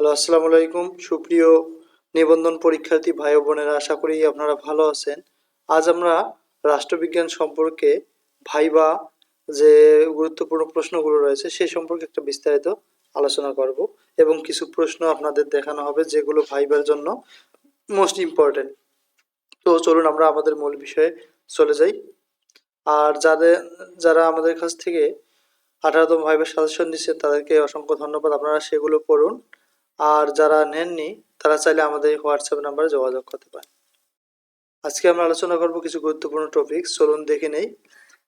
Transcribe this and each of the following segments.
Hello, আসসালামু আলাইকুম। সুপ্রিয় নিবন্ধন পরীক্ষার্থী ভাই বোনেরা, আশা করি আপনারা ভালো আছেন। আজ আমরা রাষ্ট্রবিজ্ঞান সম্পর্কে ভাইবা যে গুরুত্বপূর্ণ প্রশ্নগুলো রয়েছে সেই সম্পর্কে একটা বিস্তারিত আলোচনা করব এবং কিছু প্রশ্ন আপনাদের দেখানো হবে, যেগুলো ভাইবার জন্য মোস্ট ইম্পর্টেন্ট তো চলুন আমরা আমাদের মূল বিষয়ে চলে যাই। আর যাদের, যারা আমাদের কাছ থেকে আঠারোতম ভাইবার সাজেশন দিচ্ছে, তাদেরকে অসংখ্য ধন্যবাদ। আপনারা সেগুলো পড়ুন। আর যারা নেননি, তারা চাইলে আমাদের হোয়াটসঅ্যাপ নাম্বারে যোগাযোগ করতে পারেন। আজকে আমরা আলোচনা করব কিছু গুরুত্বপূর্ণ টপিক চলুন দেখে নেই।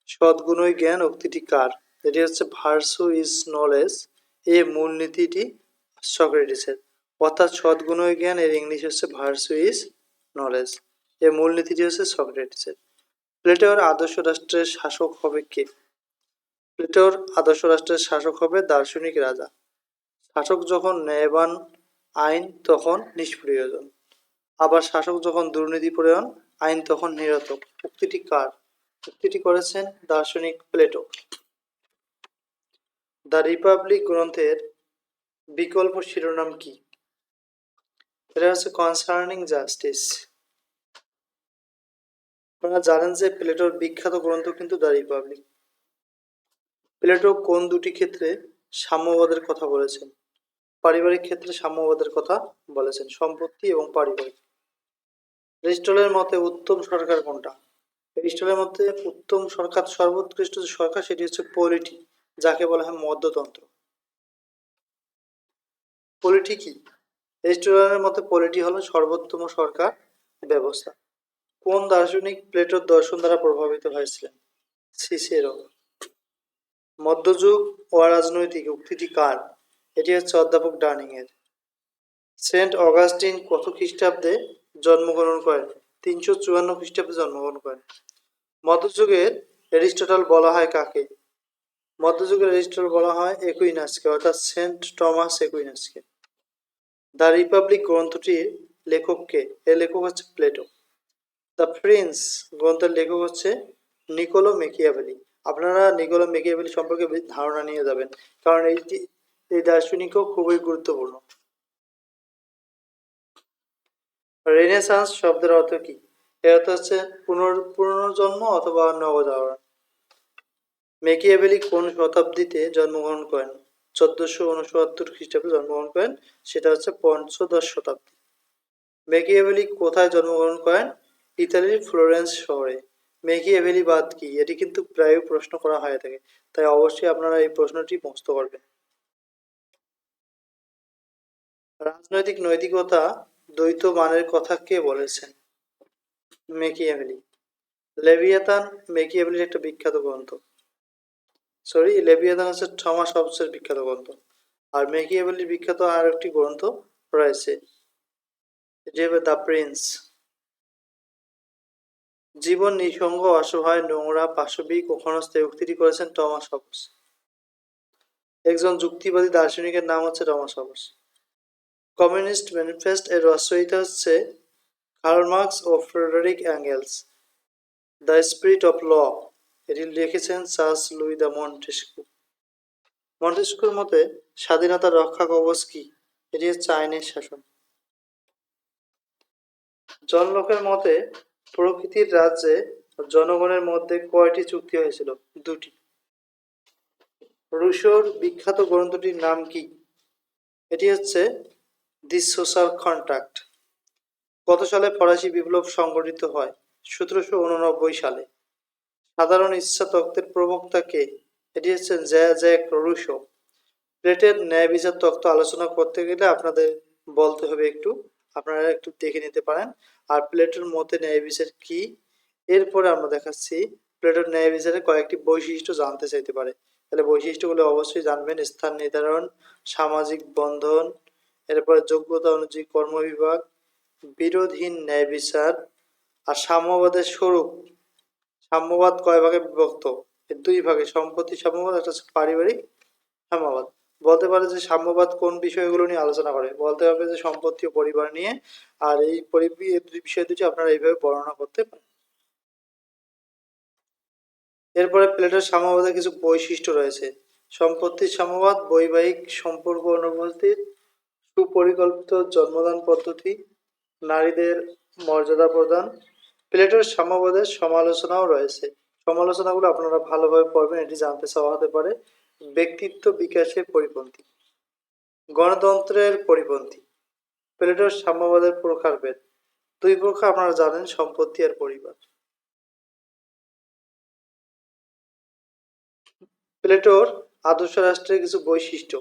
সদ্গুণই জ্ঞান উক্তিটি কার? এটি হচ্ছে ভার্সু ইজ নলেজ এই মূলনীতিটি সক্রেটিসের অর্থাৎ সদ্গুণই জ্ঞান, এর ইংলিশ হচ্ছে ভার্সু ইজ নলেজ এই মূলনীতিটি হচ্ছে সক্রেটিসের প্লেটোর আদর্শ রাষ্ট্রের শাসক হবে কে? প্লেটোর আদর্শ রাষ্ট্রের শাসক হবে দার্শনিক রাজা। শাসক যখন ন্যায়বান আইন, তখন নিষ্প্রয়োজন। আবার শাসক যখন দুর্নীতিপরায়ণ আইন, তখন নিরতক উক্তিটি কার? উক্তিটি করেছেন দার্শনিক প্লেটো। দ্য রিপাবলিক গ্রন্থের বিকল্প শিরোনাম কি? এটা হচ্ছে কনসার্নিং জাস্টিস আপনারা জানেন যে প্লেটোর বিখ্যাত গ্রন্থ কিন্তু দ্য রিপাবলিক। প্লেটো কোন দুটি ক্ষেত্রে সাম্যবাদের কথা বলেছেন? পারিবারিক ক্ষেত্রে সাম্যবাদের কথা বলেছেন। সম্পত্তি এবং পারিবারিক। এরিস্টলের মতে উত্তম সরকার কোনটা? এরিস্টলের মতে উত্তম সরকার সর্বোৎকৃষ্ট যে সরকার, সেটি হচ্ছে পলিটি, যাকে বলা হয় মধ্যতন্ত্র। পলিটি কি? এরিস্টলের মতে পলিটি হলো সর্বোত্তম সরকার ব্যবস্থা। কোন দার্শনিক প্লেটোর দর্শন দ্বারা প্রভাবিত হয়েছিলেন? সিসেরো। মধ্যযুগ অরাজনৈতিক উক্তিটি কার? এটি হচ্ছে অধ্যাপক ডার্নিং এর সেন্ট অগাস্টিন কত খ্রিস্টাব্দে জন্মগ্রহণ করেন তিনশো চুয়ান্ন খ্রিস্টাব্দে জন্মগ্রহণ করেন মধ্যযুগের এরিস্টটল বলা হয় কাকে? মধ্যযুগের এরিস্টটল বলা হয় একুইনাসকে, অর্থাৎ সেন্ট টমাস একুইনাসকে। দ্য রিপাবলিক গ্রন্থটির লেখককে এর লেখক হচ্ছে প্লেটো। দ্য প্রিন্স গ্রন্থের লেখক হচ্ছে নিকোলো মেকিয়াভেলি আপনারা নিকোলো মেকিয়াভেলি সম্পর্কে ধারণা নিয়ে যাবেন, কারণ এইটি এই দার্শনিকও খুবই গুরুত্বপূর্ণ। রেনেসান্স শব্দের অর্থ কি? এর অর্থ হচ্ছে পুনর, পুনর্জন্ম অথবা নবজাগরণ। মেকিয়াভেলি কোন শতাব্দীতে জন্মগ্রহণ করেন? চোদ্দশো উনসত্তর খ্রিস্টাব্দে জন্মগ্রহণ করেন, সেটা হচ্ছে পঞ্চদশ শতাব্দী। মেকিয়াভেলি কোথায় জন্মগ্রহণ করেন? ইতালির ফ্লোরেন্স শহরে। মেকিয়াভেলি বাদ কি? এটি কিন্তু প্রায় প্রশ্ন করা হয়ে থাকে, তাই অবশ্যই আপনারা এই প্রশ্নটি মুক্ত করবেন। রাজনৈতিক নৈতিকতা দ্বৈত মানের কথা কে বলেছেন? মেকিয়াভেলি। লেভিয়াতান, মেকিয়াভেলির একটা বিখ্যাত গ্রন্থ। সরি লেভিয়াতান হচ্ছে থমাস হবসের বিখ্যাত গ্রন্থ। আর মেকিয়াভেলির বিখ্যাত আর একটি গ্রন্থ রয়েছে হবে দ্য প্রিন্স। জীবন নিঃসঙ্গ অসহায় নোংরা পাশবিক ও ক্ষণস্থায়ী উক্তিটি করেছেন টমাস হবস একজন যুক্তিবাদী দার্শনিকের নাম হচ্ছে টমাস হবস কমিউনিস্ট ম্যানিফেস্ট এর রচয়িতা হচ্ছে Karl Marx O Friedrich Engels the spirit of law এটি লিখেছেন চার্লস লুই দ্য মন্টেস্কু মন্টেস্কুর মতে স্বাধীনতার রক্ষা কবচ কি? এটি হচ্ছে আইনের শাসন। জন লোকের মতে, প্রকৃতির রাজ্যে জনগণের মধ্যে কয়টি চুক্তি হয়েছিল? দুটি। রুশোর বিখ্যাত গ্রন্থটির নাম কি? এটি হচ্ছে দি সোশ্যাল কন্ট্রাক্ট কত সালে ফরাসি বিপ্লব সংগঠিত হয়, সতেরোশো উননব্বই সালে। সাধারণ ইচ্ছা তত্ত্বের প্রবক্তা কে এটি হচ্ছে জ্যা জ্যাক রুশো প্লেটের ন্যায় বিচার তত্ত্ব আলোচনা করতে গেলে আপনাদের বলতে হবে একটু, আপনারা একটু দেখে নিতে পারেন। আর প্লেটের মতে ন্যায় বিচার কি? এরপরে আমরা দেখাচ্ছি, প্লেটের ন্যায় বিচারের কয়েকটি বৈশিষ্ট্য জানতে চাইতে পারে। তাহলে বৈশিষ্ট্যগুলো অবশ্যই জানবেন, স্থান নির্ধারণ, সামাজিক বন্ধন এরপরে যোগ্যতা অনুযায়ী কর্মবিভাগ বিরোধহীন ন্যায় বিচার আর সাম্যবাদের স্বরূপ। সাম্যবাদ কয় ভাগে বিভক্ত? দুই ভাগে, সম্পত্তি সাম্যবাদ, একটা পারিবারিক সাম্যবাদ। বলতে পারে যে সাম্যবাদ কোন বিষয়গুলো নিয়ে আলোচনা করে? বলতে হবে যে সম্পত্তি ও পরিবার নিয়ে, আর এই বিষয় দুটি আপনারা এইভাবে বর্ণনা করতে পারেন। এরপরে প্লেটের সাম্যবাদের কিছু বৈশিষ্ট্য রয়েছে। সম্পত্তির সাম্যবাদ, বৈবাহিক সম্পর্ক অনুপস্থিত সুপরিকল্পিত জন্মদান পদ্ধতি, নারীদের মর্যাদা প্রদান, প্লেটোর সাম্যবাদের সমালোচনাও রয়েছে। সমালোচনাগুলো আপনারা ভালোভাবে পড়বেন, এটি জানতে চাওয়া হতে পারে। ব্যক্তিত্ব বিকাশের পরিপন্থী। গণতন্ত্রের পরিপন্থী। প্লেটোর সাম্যবাদের প্রকারভেদ দুই প্রকার আপনারা জানেন, সম্পত্তি আর পরিবার। প্লেটোর আদর্শ রাষ্ট্রের কিছু বৈশিষ্ট্য।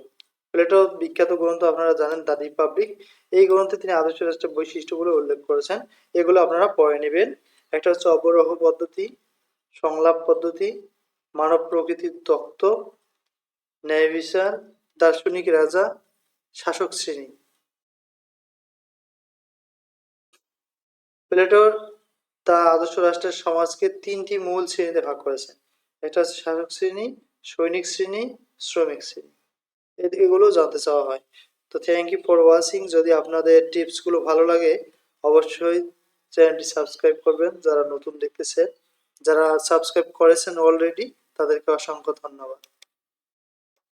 প্লেটোর বিখ্যাত গ্রন্থ আপনারা জানেন দ্য রিপাবলিক। এই গ্রন্থে তিনি আদর্শ রাষ্ট্রের বৈশিষ্ট্যগুলো উল্লেখ করেছেন। এগুলো আপনারা পড়ে নেবেন। একটা হচ্ছে অবরোহ পদ্ধতি, সংলাপ পদ্ধতি, মানব প্রকৃতির তত্ত্ব, ন্যায় বিচার, দার্শনিক রাজা, শাসক শ্রেণি। প্লেটোর তা আদর্শ রাষ্ট্রের সমাজকে তিনটি মূল শ্রেণীতে ভাগ করেছেন। একটা হচ্ছে শাসক শ্রেণি, সৈনিক শ্রেণি, শ্রমিক শ্রেণি। এগুলো জানতে চাওয়া হয়। তো থ্যাংক ইউ ফর ওয়াচিং যদি আপনাদের টিপসগুলো ভালো লাগে, অবশ্যই চ্যানেলটি সাবস্ক্রাইব করবেন, যারা নতুন দেখতেছে যারা সাবস্ক্রাইব করেছেন অলরেডি তাদেরকে অসংখ্য ধন্যবাদ।